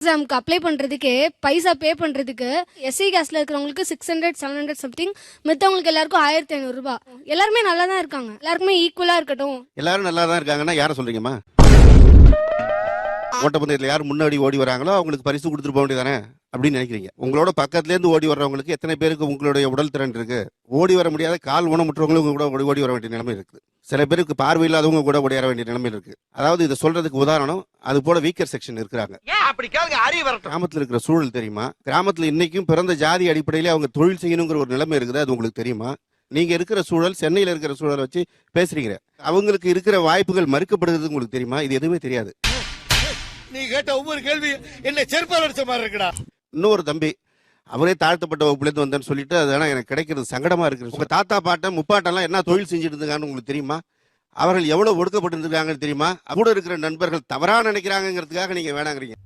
எக்ஸாமுக்கு அப்ளை பண்ணுறதுக்கே பைசா பே பண்ணுறதுக்கு எஸ்சி கேஸ்ல இருக்கிறவங்களுக்கு six hundred seven hundred something மித்தவங்களுக்கு எல்லாருக்கும் ஆயிரத்தி ஐநூறுரூபா எல்லாருமே நல்லா தான் இருக்காங்க. எல்லாருக்குமே ஈக்குவலாக இருக்கட்டும். எல்லாரும் நல்லா தான் இருக்காங்கன்னா யாரை சொல்றீங்கம்மா? ஓட்டப்பந்தயத்தில் யார் முன்னாடி ஓடி வராங்களோ அவங்களுக்கு பரிசு கொடுத்துட்டு போக வேண்டியதானே அப்படின்னு நினைக்கிறீங்க. உங்களோட பக்கத்துலேருந்து ஓடி வர்றவங்களுக்கு எத்தனை பேருக்கு உங்களுடைய உடல் திறன் இருக்கு? ஓடி வர முடியாத கால் ஊனமுற்றவங்களும் கூட ஓடி ஓடி வர வேண்டிய நிலைமை இருக்குது. சில பேருக்கு பார்வை இல்லாதவங்க கூட வர வேண்டிய நிலைமை இருக்கு. அதாவது இதை சொல்றதுக்கு உதாரணம் அது போல வீக்கர் செக்ஷன் இருக்கிறாங்க. கிராமத்தில் இருக்கிற சூழல் தெரியுமா? கிராமத்தில் இன்னைக்கும் பிறந்த ஜாதி அடிப்படையிலே அவங்க தொழில் செய்யணுங்கிற ஒரு நிலைமை இருக்குது அது உங்களுக்கு தெரியுமா? நீங்க இருக்கிற சூழல் சென்னையில் இருக்கிற சூழலை வச்சு பேசுறீங்க. அவங்களுக்கு இருக்கிற வாய்ப்புகள் மறுக்கப்படுகிறது உங்களுக்கு தெரியுமா? இது எதுவுமே தெரியாது. நீ கேட்ட ஒவ்வொரு கேள்வி என்ன செருப்பால் அடிச்ச மாதிரி இருக்குடா. இன்னொரு தம்பி அவரே தாழ்த்தப்பட்ட வகுப்புலேருந்து வந்தேன்னு சொல்லிட்டு அதெல்லாம் எனக்கு கிடைக்கிறது சங்கடமா இருக்கு உங்க தாத்தா பாட்டன் முப்பாட்டெல்லாம் என்ன தொழில் செஞ்சுட்டு இருந்தாங்கன்னு உங்களுக்கு தெரியுமா? அவர்கள் எவ்வளவு ஒடுக்கப்பட்டு இருந்திருக்காங்கன்னு தெரியுமா? கூட இருக்கிற நண்பர்கள் தவறா நினைக்கிறாங்கிறதுக்காக நீங்க வேணாங்கிறீங்க.